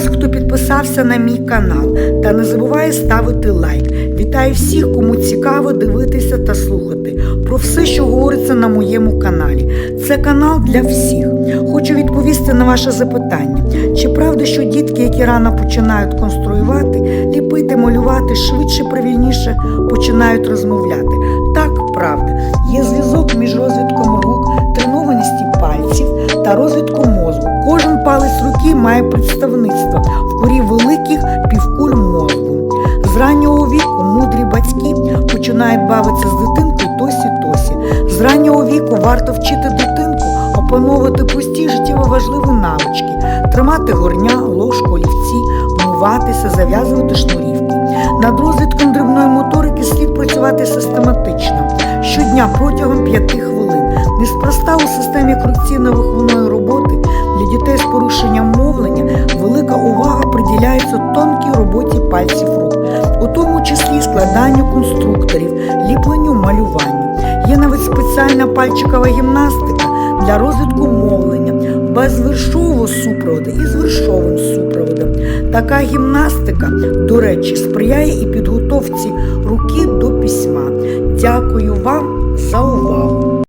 вас, хто підписався на мій канал та не забуває ставити лайк. Вітаю всіх, кому цікаво дивитися та слухати про все, що говориться на моєму каналі. Це канал для всіх. Хочу відповісти на ваше запитання. Чи правда, що дітки, які рано починають конструювати, ліпити, малювати, швидше, привільніше починають розмовляти? Так, правда. Є зв'язок між розвитком рук, тренованості пальців та розвитком мозку. Кожен має представництво в корі великих півкуль мозку. З раннього віку мудрі батьки починають бавитися з дитинкою тосі-тосі. З раннього віку варто вчити дитинку опановувати прості життєво важливі навички, тримати горня, ложку, олівці, вмиватися, зав'язувати шнурівки. Над розвитком дрібної моторики слід працювати систематично, щодня протягом 5 хвилин. Неспроста у системі корекційно-виховної роботи пальців рук, у тому числі складанню конструкторів, ліпленню малюванню. Є навіть спеціальна пальчикова гімнастика для розвитку мовлення без вершового супроводу і з вершовим супроводом. Така гімнастика, до речі, сприяє і підготовці руки до письма. Дякую вам за увагу!